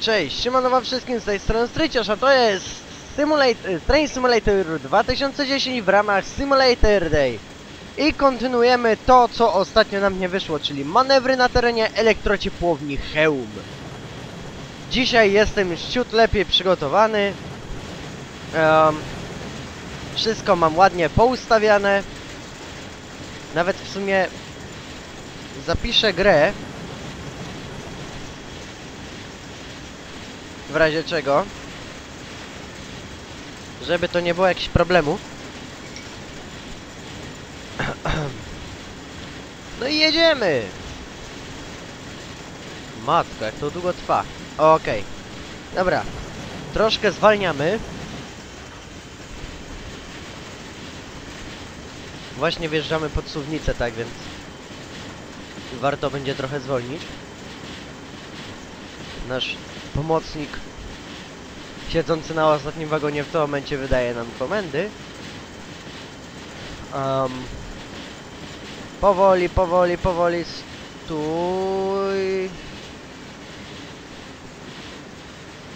Cześć, siemano wam wszystkim z tej strony Stryciarz, a to jest Simulator, Train Simulator 2010 w ramach Simulator Day. I kontynuujemy to, co ostatnio nam nie wyszło, czyli manewry na terenie elektrociepłowni Heum. Dzisiaj jestem już ciut lepiej przygotowany. Em, wszystko mam ładnie poustawiane. Nawet w sumie zapiszę grę W razie czego? Żeby to nie było jakichś problemów. No i jedziemy! Matko, jak to długo trwa. Okej. Dobra. Troszkę zwalniamy. Właśnie wjeżdżamy pod suwnicę, tak więc... Warto będzie trochę zwolnić. Nasz pomocnik siedzący na ostatnim wagonie w tym momencie wydaje nam komendy. Um, powoli, powoli, powoli, stój.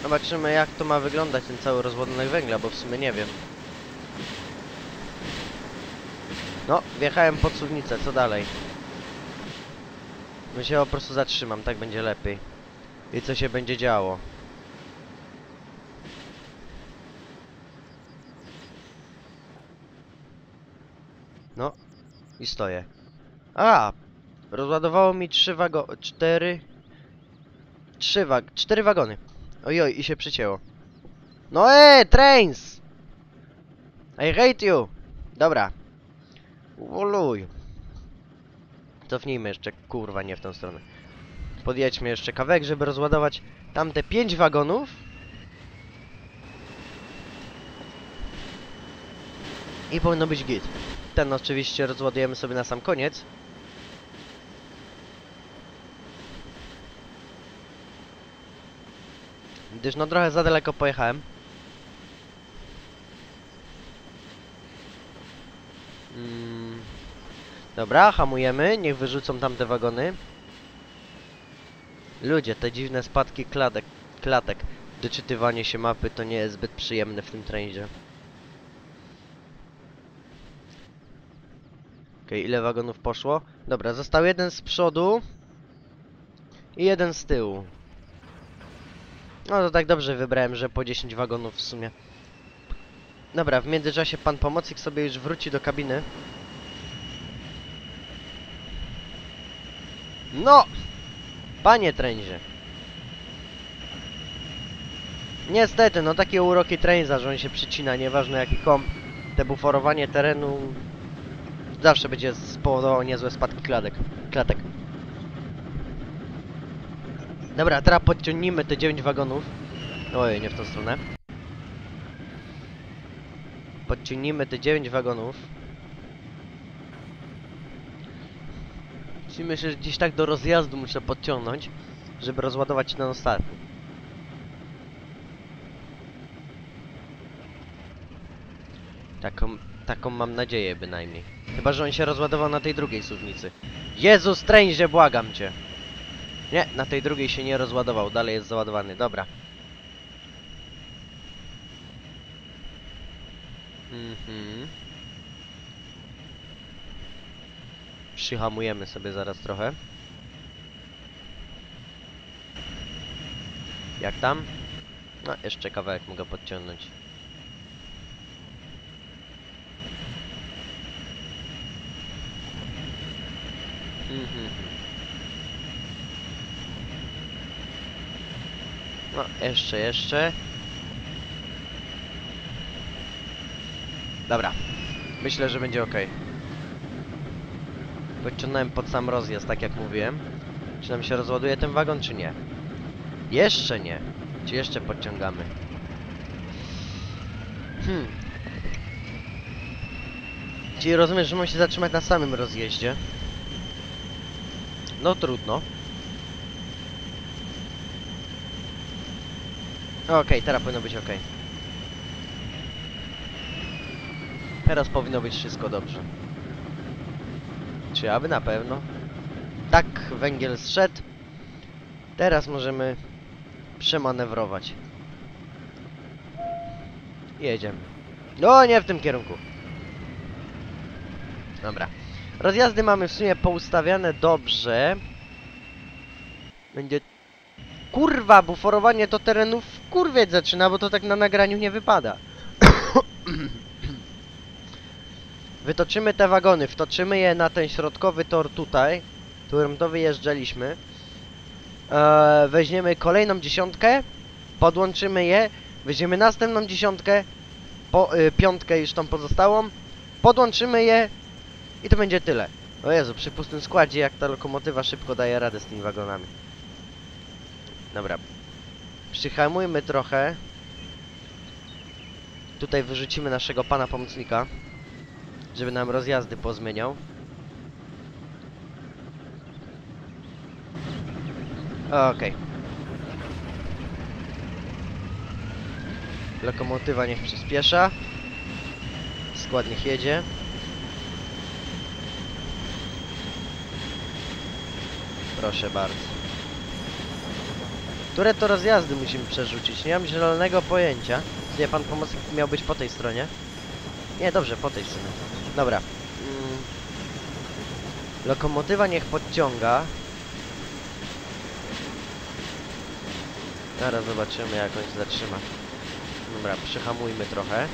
Zobaczymy jak to ma wyglądać ten cały rozładunek węgla, bo w sumie nie wiem. No, wjechałem pod suwnicę, co dalej? My się po prostu zatrzymam, tak będzie lepiej. I co się będzie działo? No, i stoję. A! Rozładowało mi trzy wago... cztery... Trzy wag... cztery wagony. Ojoj, i się przycięło. No e, trains! I hate you! Dobra. Uwoluj. Cofnijmy jeszcze, kurwa, nie w tą stronę. Podjedźmy jeszcze kawałek, żeby rozładować tamte 5 wagonów. I powinno być git. Ten oczywiście rozładujemy sobie na sam koniec. Gdyż no trochę za daleko pojechałem. Mm. Dobra, hamujemy, niech wyrzucą tamte wagony. Ludzie, te dziwne spadki klatek, klatek. Doczytywanie się mapy to nie jest zbyt przyjemne w tym trendzie. Okej, ile wagonów poszło? Dobra, został jeden z przodu i jeden z tyłu. No to tak dobrze wybrałem, że po 10 wagonów w sumie. Dobra, w międzyczasie pan pomocnik sobie już wróci do kabiny. No! Panie trenzie. Niestety, no takie uroki trenza, że on się przycina, nieważne jaki kom. Te buforowanie terenu zawsze będzie spowodowało niezłe spadki klatek. klatek. Dobra, teraz podciągnijmy te 9 wagonów. Oj, nie w tą stronę. Podciągnijmy te 9 wagonów. Czyli myślę, że gdzieś tak do rozjazdu muszę podciągnąć, żeby rozładować ten ostatni. Taką, taką mam nadzieję bynajmniej. Chyba, że on się rozładował na tej drugiej suwnicy. Jezus, tręzie, błagam cię! Nie, na tej drugiej się nie rozładował, dalej jest załadowany, dobra. Mhm. Przyhamujemy sobie zaraz trochę. Jak tam? No, jeszcze kawałek mogę podciągnąć. Mhm. No, jeszcze, jeszcze. Dobra. Myślę, że będzie ok. Podciągnąłem pod sam rozjazd, tak jak mówiłem. Czy nam się rozładuje ten wagon, czy nie? Jeszcze nie. Czy jeszcze podciągamy? Hmm. Czyli rozumiesz, że mam się zatrzymać na samym rozjeździe? No trudno. Okej, teraz powinno być ok. Teraz powinno być wszystko dobrze. Aby na pewno? Tak, węgiel zszedł. Teraz możemy przemanewrować. Jedziemy. No, nie w tym kierunku. Dobra. Rozjazdy mamy w sumie poustawiane dobrze. Będzie... Kurwa, buforowanie to terenów kurwieć zaczyna, bo to tak na nagraniu nie wypada. Wytoczymy te wagony, wtoczymy je na ten środkowy tor tutaj, którym to wyjeżdżaliśmy. Eee, weźmiemy kolejną dziesiątkę, podłączymy je, weźmiemy następną dziesiątkę, po, y, piątkę już tą pozostałą, podłączymy je i to będzie tyle. O Jezu, przy pustym składzie jak ta lokomotywa szybko daje radę z tymi wagonami. Dobra. Przyhamujmy trochę. Tutaj wyrzucimy naszego pana pomocnika, żeby nam rozjazdy pozmieniał. Okej. Lokomotywa niech przyspiesza. Skład niech jedzie. Proszę bardzo. Które to rozjazdy musimy przerzucić? Nie mam zielonego pojęcia. Nie, pan pomocnik miał być po tej stronie. Nie, dobrze, po tej stronie. Dobra. Mm. Lokomotywa niech podciąga. Zaraz zobaczymy jak on się zatrzyma. Dobra, przyhamujmy trochę.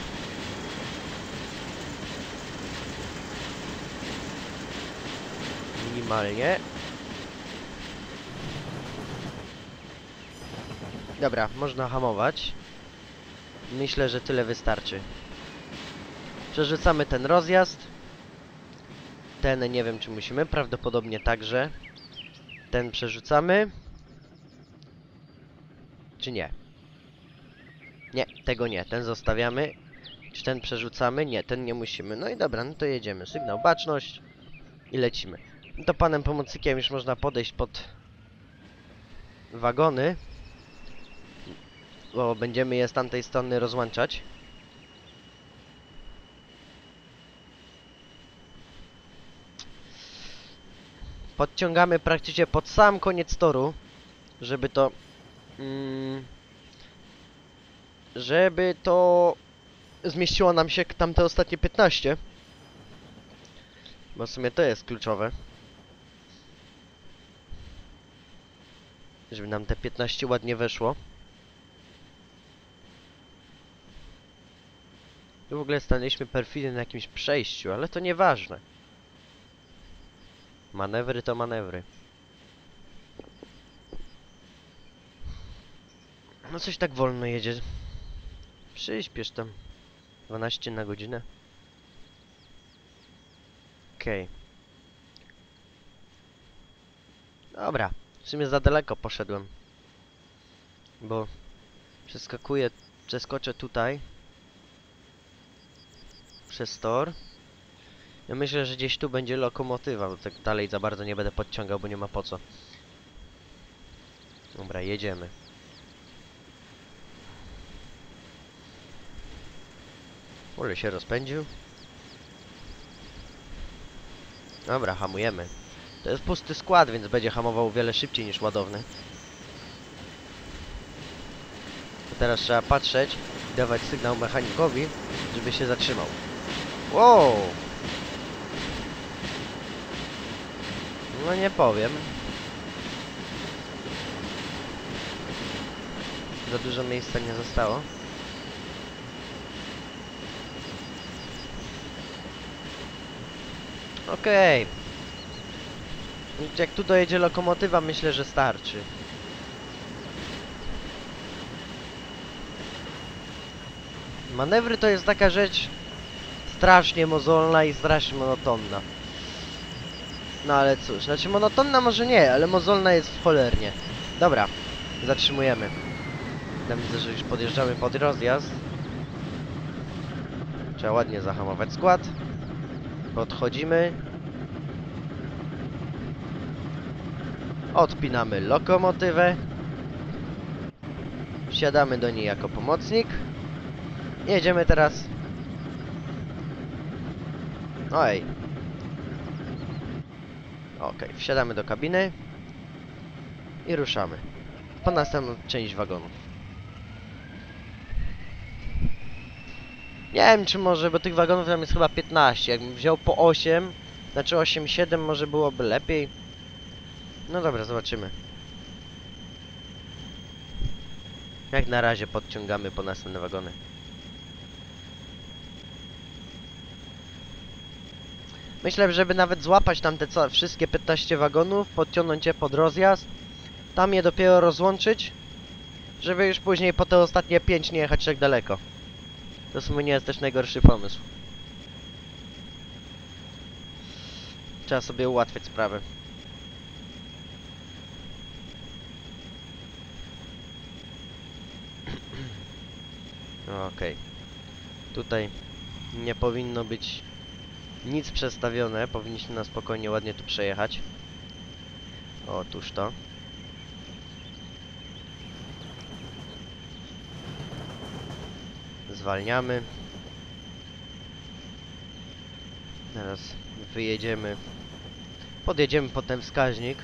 Minimalnie. Dobra, można hamować. Myślę, że tyle wystarczy. Przerzucamy ten rozjazd. Ten nie wiem czy musimy, prawdopodobnie także. Ten przerzucamy. Czy nie? Nie, tego nie. Ten zostawiamy. Czy ten przerzucamy? Nie, ten nie musimy. No i dobra, no to jedziemy. Sygnał baczność i lecimy. No to panem pomocnikiem już można podejść pod wagony. Bo będziemy je z tamtej strony rozłączać. Podciągamy praktycznie pod sam koniec toru, żeby to... Mm, żeby to zmieściło nam się tamte ostatnie 15. Bo w sumie to jest kluczowe. Żeby nam te 15 ładnie weszło. Tu w ogóle stanęliśmy perfidnie na jakimś przejściu, ale to nieważne. Manewry to manewry. No coś tak wolno jedzie. Przyspiesz tam. 12 na godzinę. Okej. Dobra. W sumie za daleko poszedłem. Bo przeskakuję, przeskoczę tutaj. Przez tor. Ja myślę, że gdzieś tu będzie lokomotywa, bo tak dalej za bardzo nie będę podciągał, bo nie ma po co. Dobra, jedziemy. Ule się rozpędził. Dobra, hamujemy. To jest pusty skład, więc będzie hamował wiele szybciej niż ładowny. To teraz trzeba patrzeć i dawać sygnał mechanikowi, żeby się zatrzymał. Wow! No nie powiem. Za dużo miejsca nie zostało. Okej. Jak tu dojedzie lokomotywa, myślę, że starczy. Manewry to jest taka rzecz strasznie mozolna i strasznie monotonna. No ale cóż, znaczy monotonna może nie, ale mozolna jest w cholernie. Dobra, zatrzymujemy. Tam widzę, że już podjeżdżamy pod rozjazd. Trzeba ładnie zahamować skład. Podchodzimy. Odpinamy lokomotywę. Wsiadamy do niej jako pomocnik. Jedziemy teraz. Oj. Okej, wsiadamy do kabiny. I ruszamy. po następną część wagonów. Nie wiem, czy może, bo tych wagonów tam jest chyba 15. Jakbym wziął po 8, znaczy 8, 7, może byłoby lepiej. No dobra, zobaczymy. Jak na razie podciągamy po następne wagony. Myślę, żeby nawet złapać tam te wszystkie 15 wagonów, podciągnąć je pod rozjazd, tam je dopiero rozłączyć, żeby już później po te ostatnie 5 nie jechać tak daleko. To w sumie nie jest też najgorszy pomysł. Trzeba sobie ułatwić sprawę. Okej. Tutaj nie powinno być nic przestawione. Powinniśmy na spokojnie, ładnie tu przejechać. Otóż to. Zwalniamy. Teraz wyjedziemy. Podjedziemy pod ten wskaźnik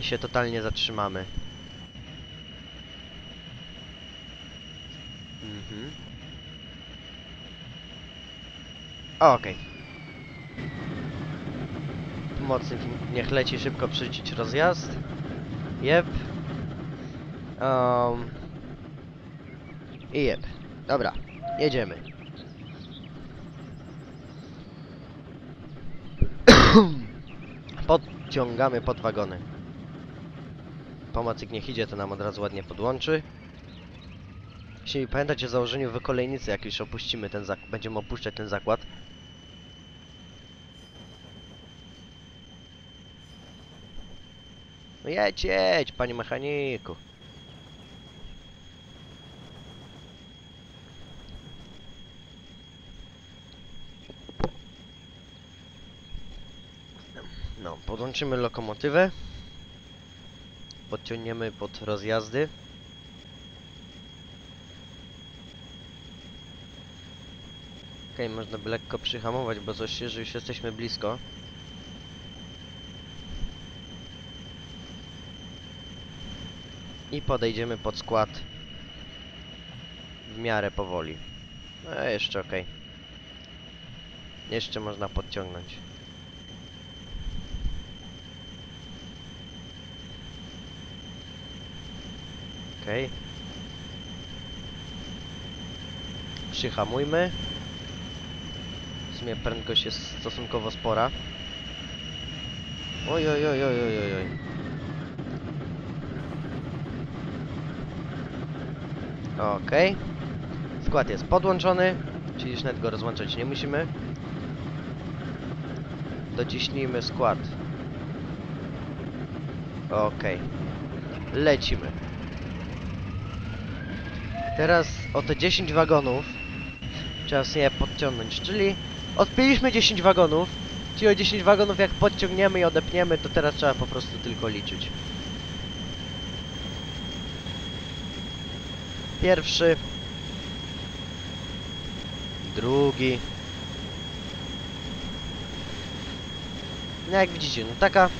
i się totalnie zatrzymamy. Mhm. Okej. Pomocnik niech leci szybko przycić rozjazd. Jep. Um. I jep. Dobra, jedziemy. Podciągamy pod wagony. Pomocnik niech idzie, to nam od razu ładnie podłączy. Jeśli pamiętacie o założeniu wykolejnicy, jak już opuścimy ten zakład, będziemy opuszczać ten zakład. No jedź, jedź, panie mechaniku. No, podłączymy lokomotywę. Podciągniemy pod rozjazdy. Okej, można by lekko przyhamować, bo coś się, że już jesteśmy blisko. I podejdziemy pod skład w miarę powoli. No jeszcze okej. Jeszcze można podciągnąć. Okej. Przyhamujmy. W sumie prędkość jest stosunkowo spora. Oj, oj, oj, oj, oj, oj, Okej. Skład jest podłączony, czyli nawet go rozłączać nie musimy. Dociśnijmy skład. Okej. Lecimy. Teraz o te 10 wagonów trzeba je podciągnąć, czyli odpiliśmy 10 wagonów, czyli o 10 wagonów jak podciągniemy i odepniemy, to teraz trzeba po prostu tylko liczyć. Pierwszy. Drugi. No jak widzicie, no taka,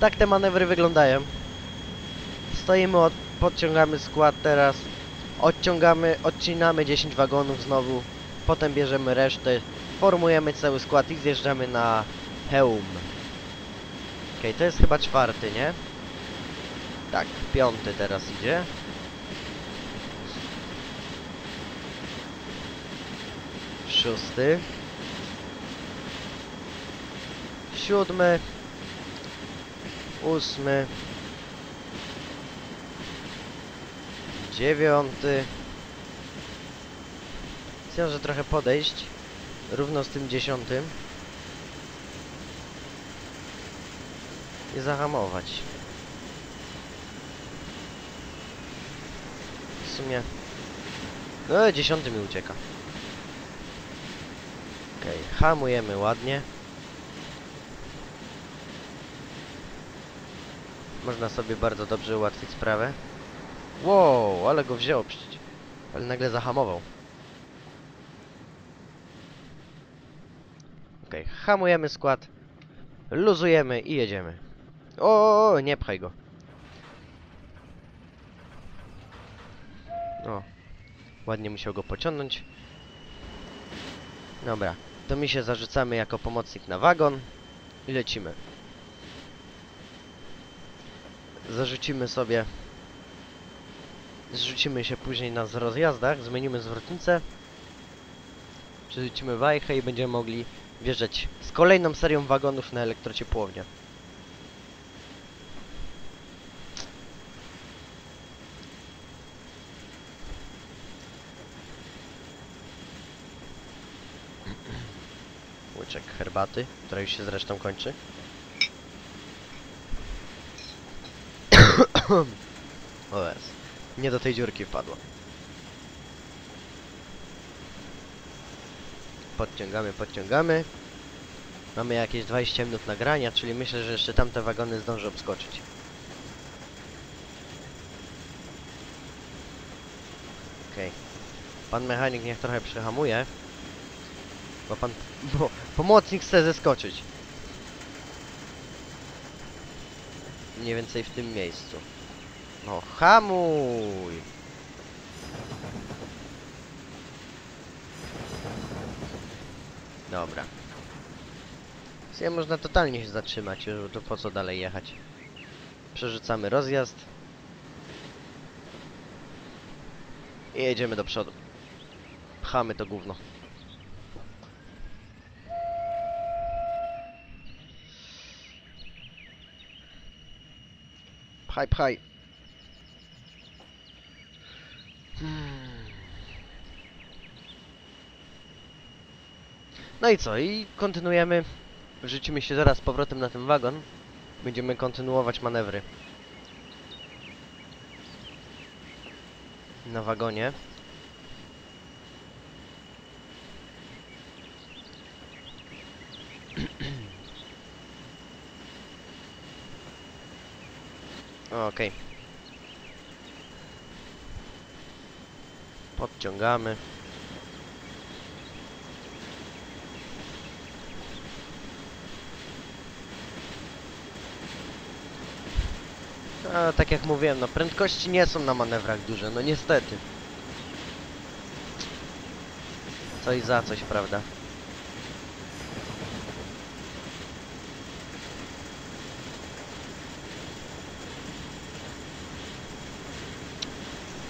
tak te manewry wyglądają. Stoimy, od, podciągamy skład teraz. Odciągamy, odcinamy 10 wagonów znowu. Potem bierzemy resztę, formujemy cały skład i zjeżdżamy na hełm. Okej, to jest chyba czwarty, nie? Tak, piąty teraz idzie. Szósty. Siódmy. Ósmy. Dziewiąty. Chciałem, że trochę podejść. Równo z tym dziesiątym. I zahamować. W sumie... No, dziesiąty mi ucieka. Hamujemy ładnie. Można sobie bardzo dobrze ułatwić sprawę. Wow, ale go wzięło przecież. Ale nagle zahamował. Okej, hamujemy skład. Luzujemy i jedziemy. O, nie pchaj go. O, ładnie musiał go pociągnąć. Dobra, to my się zarzucamy jako pomocnik na wagon i lecimy. Zarzucimy sobie... Zrzucimy się później na rozjazdach, zmienimy zwrotnicę. Przerzucimy wajchę i będziemy mogli wjeżdżać z kolejną serią wagonów na elektrociepłownię. Herbaty, która już się zresztą kończy. o jest. Nie do tej dziurki wpadło. Podciągamy, podciągamy. Mamy jakieś 20 minut nagrania, czyli myślę, że jeszcze tamte wagony zdążę obskoczyć. Okej. Pan mechanik niech trochę przyhamuje. Bo pan... Bo pomocnik chce zeskoczyć. Mniej więcej w tym miejscu. No, hamuj! Dobra. Sobie można totalnie się zatrzymać, już to po co dalej jechać. Przerzucamy rozjazd. I jedziemy do przodu. Pchamy to gówno. Pchaj, pchaj. No i co? I kontynuujemy. Wrzucimy się zaraz z powrotem na ten wagon. Będziemy kontynuować manewry. Na wagonie. Okej. Podciągamy. A, tak jak mówiłem, no prędkości nie są na manewrach duże, no niestety. Coś za coś, prawda?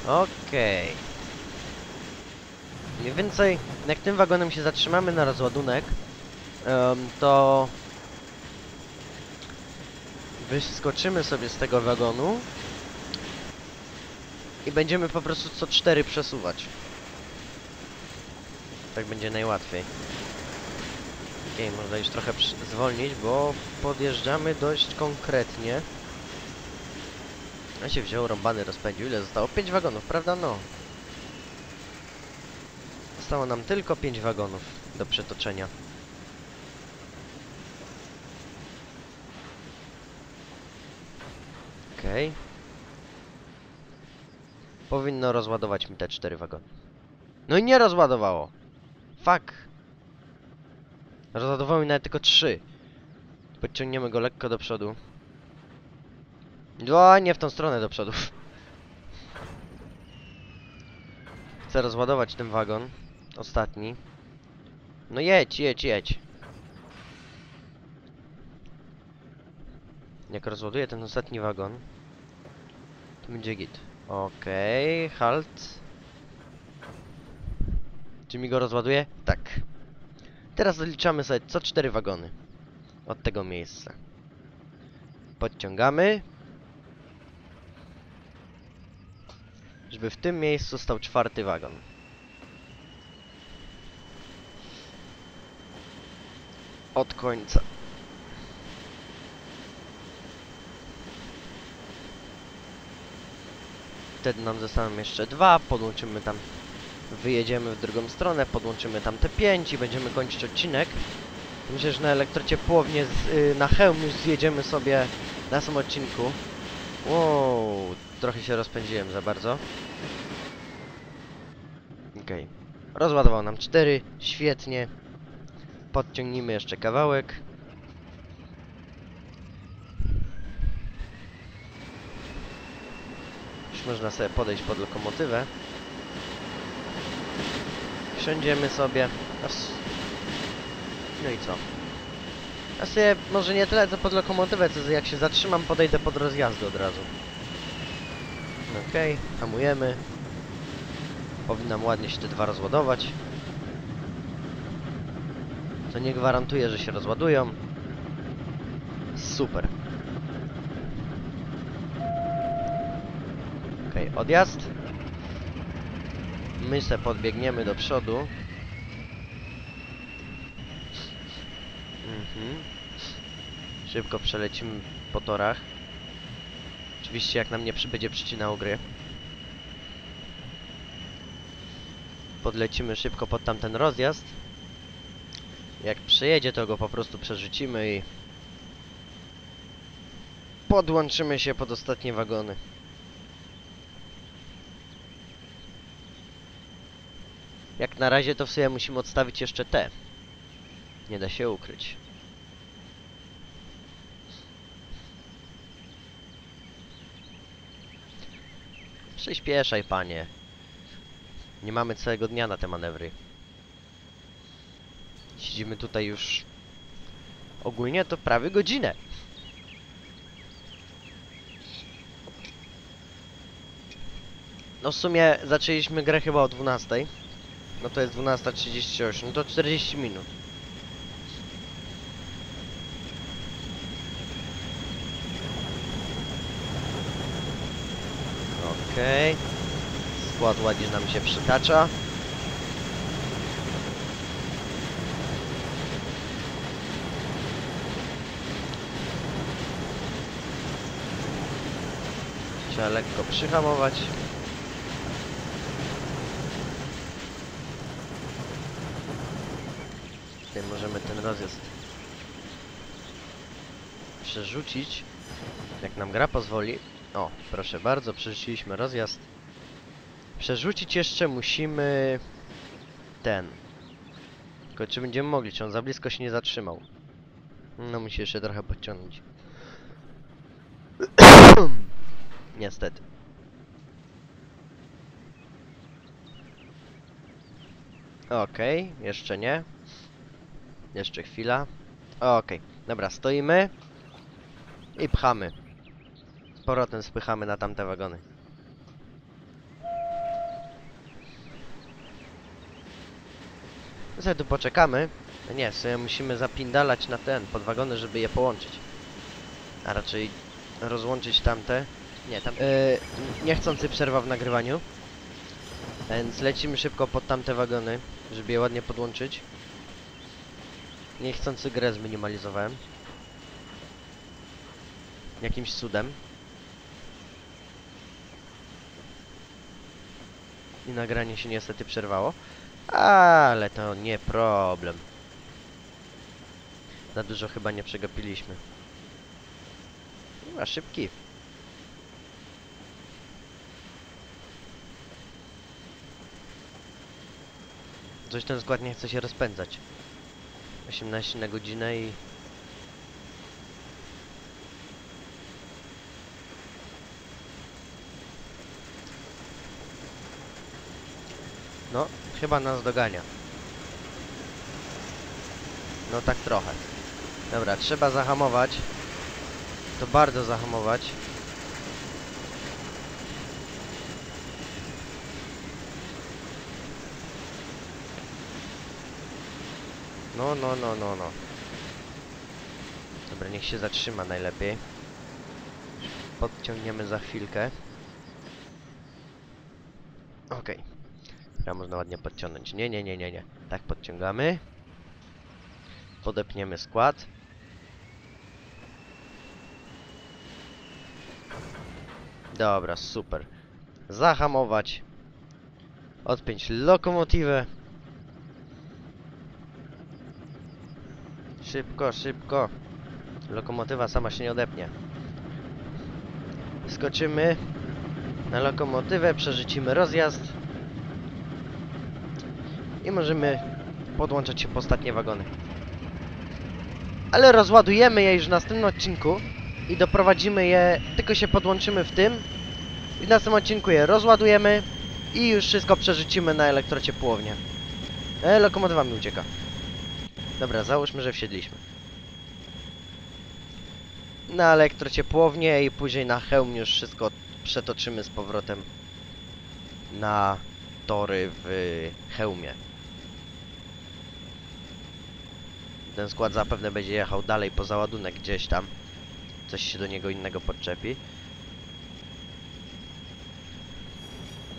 Okej. Mniej więcej, jak tym wagonem się zatrzymamy na rozładunek, to wyskoczymy sobie z tego wagonu i będziemy po prostu co cztery przesuwać. Tak będzie najłatwiej. Okej, można już trochę zwolnić, bo podjeżdżamy dość konkretnie. A się wziął, rąbany rozpędził. Ile zostało? 5 wagonów, prawda? No. Zostało nam tylko 5 wagonów do przetoczenia. Okej. Powinno rozładować mi te 4 wagony. No i nie rozładowało. Fuck. Rozładowało mi nawet tylko 3. Podciągniemy go lekko do przodu. O, nie w tą stronę do przodu. Chcę rozładować ten wagon. Ostatni. No jedź, jedź, jedź. Jak rozładuję ten ostatni wagon, to będzie git. Okej, halt. Czy mi go rozładuje? Tak. Teraz zaliczamy sobie co cztery wagony. Od tego miejsca. Podciągamy. Żeby w tym miejscu stał czwarty wagon. Od końca. Wtedy nam zostaną jeszcze dwa, podłączymy tam, wyjedziemy w drugą stronę, podłączymy tam te pięć i będziemy kończyć odcinek. Myślę, że na elektrociepłownię z, y, na hełm już zjedziemy sobie na samym odcinku. Wow, trochę się rozpędziłem za bardzo. Okej. Rozładował nam cztery, świetnie. Podciągnijmy jeszcze kawałek. Już można sobie podejść pod lokomotywę. Usiądziemy sobie. No i co? Ja sobie może nie tyle co pod lokomotywę, co jak się zatrzymam, podejdę pod rozjazdy od razu. Okej, hamujemy. Powinnam ładnie się te dwa rozładować. To nie gwarantuje, że się rozładują. Super. Okej, odjazd. My se podbiegniemy do przodu. Mhm. Szybko przelecimy po torach. Oczywiście jak nam nie przy- będzie przycinał gry. Podlecimy szybko pod tamten rozjazd. Jak przyjedzie, to go po prostu przerzucimy i podłączymy się pod ostatnie wagony. Jak na razie to w sobie musimy odstawić jeszcze te. Nie da się ukryć. Przyspieszaj, panie. Nie mamy całego dnia na te manewry. Siedzimy tutaj już ogólnie to prawie godzinę. No w sumie zaczęliśmy grę chyba o 12. No to jest 12.38, no to 40 minut. Okej. Skład ładnie nam się przytacza. Trzeba lekko przyhamować. Tutaj możemy ten rozjazd przerzucić, jak nam gra pozwoli. O, proszę bardzo, przerzuciliśmy rozjazd. Przerzucić jeszcze musimy ten. Tylko czy będziemy mogli, czy on za blisko się nie zatrzymał? No musi jeszcze trochę podciągnąć. Niestety. Okej, jeszcze nie. Jeszcze chwila. Okej, dobra, stoimy i pchamy. Powrotem spychamy na tamte wagony. My sobie tu poczekamy. No Nie, sobie musimy zapindalać na ten, pod wagony, żeby je połączyć. A raczej rozłączyć tamte. Nie, tam... Yy, niechcący przerwa w nagrywaniu. Więc lecimy szybko pod tamte wagony, żeby je ładnie podłączyć. Niechcący grę zminimalizowałem. Jakimś cudem. I nagranie się niestety przerwało. Ale to nie problem. Za dużo chyba nie przegapiliśmy. Chyba szybki. Coś ten skład nie chce się rozpędzać. 18 na godzinę i... No, chyba nas dogania. No tak trochę. Dobra, trzeba zahamować. To bardzo zahamować. No, no, no, no, no. Dobra, niech się zatrzyma najlepiej. Podciągniemy za chwilkę. Okej. Dobra, można ładnie podciągnąć. Nie, nie, nie, nie, nie. Tak podciągamy. Podepniemy skład. Dobra, super. Zahamować. Odpiąć lokomotywę. Szybko, szybko. Lokomotywa sama się nie odepnie. Skoczymy na lokomotywę, przerzucimy rozjazd. I możemy podłączać się po ostatnie wagony. Ale rozładujemy je już w następnym odcinku i doprowadzimy je, tylko się podłączymy w tym. I w następnym odcinku je rozładujemy i już wszystko przerzucimy na elektrociepłownię. E, lokomotywa mi ucieka. Dobra, załóżmy, że wsiedliśmy. Na elektrociepłownię i później na hełm już wszystko przetoczymy z powrotem na tory w hełmie. Ten skład zapewne będzie jechał dalej po załadunek gdzieś tam. Coś się do niego innego podczepi.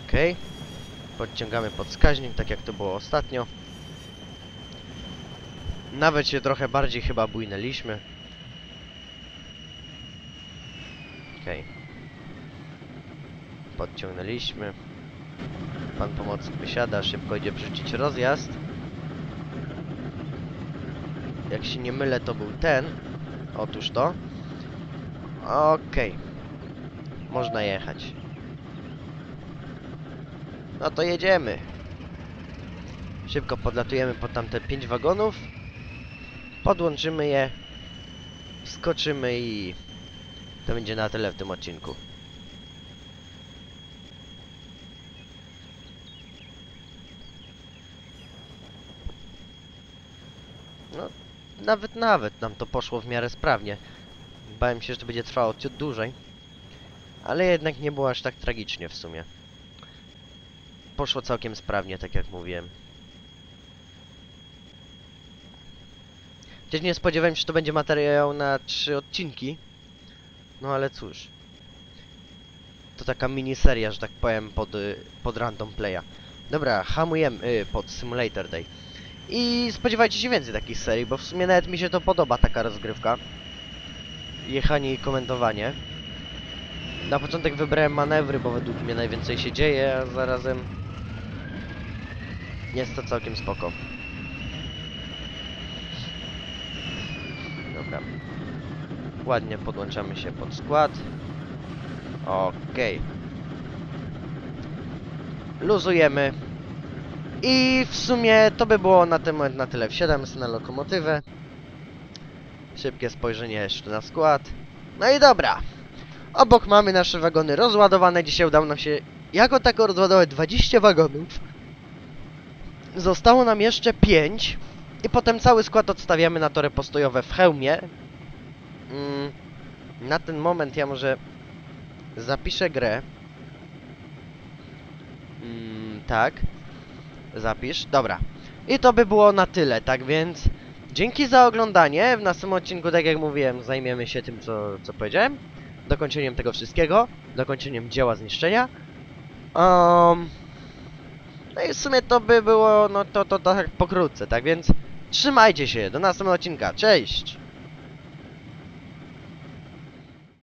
Okej. Podciągamy podskaźnik, tak jak to było ostatnio. Nawet się trochę bardziej chyba bujnęliśmy. Okej. Podciągnęliśmy. Pan pomocnik wysiada, szybko idzie wrzucić rozjazd. Jak się nie mylę, to był ten. Otóż to. Okej. Można jechać. No to jedziemy. Szybko podlatujemy pod tamte 5 wagonów. Podłączymy je. Skoczymy i... To będzie na tyle w tym odcinku. No, nawet, nawet nam to poszło w miarę sprawnie. Bałem się, że to będzie trwało ciut dłużej. Ale jednak nie było aż tak tragicznie w sumie. Poszło całkiem sprawnie, tak jak mówiłem. Też nie spodziewałem się, że to będzie materiał na trzy odcinki. No ale cóż. To taka miniseria, że tak powiem, pod, y, pod random playa. Dobra, hamujemy y, pod Simulator Day. I spodziewajcie się więcej takich serii, bo w sumie nawet mi się to podoba, taka rozgrywka. Jechanie i komentowanie. Na początek wybrałem manewry, bo według mnie najwięcej się dzieje, a zarazem jest to całkiem spoko. Dobra. Ładnie podłączamy się pod skład. Okej. Luzujemy. I w sumie to by było na ten moment na tyle. Wsiadamy sobie na lokomotywę. Szybkie spojrzenie jeszcze na skład. No i dobra. Obok mamy nasze wagony rozładowane. Dzisiaj udało nam się jako tako rozładować 20 wagonów. Zostało nam jeszcze 5. I potem cały skład odstawiamy na tory postojowe w hełmie. Mm, na ten moment ja może zapiszę grę. Mm, tak. Zapisz. Dobra. I to by było na tyle, tak więc dzięki za oglądanie. W następnym odcinku, tak jak mówiłem, zajmiemy się tym, co, co powiedziałem. Dokończeniem tego wszystkiego. Dokończeniem dzieła zniszczenia. Um, no i w sumie to by było, no to, to, to tak pokrótce, tak więc trzymajcie się, do następnego odcinka, cześć!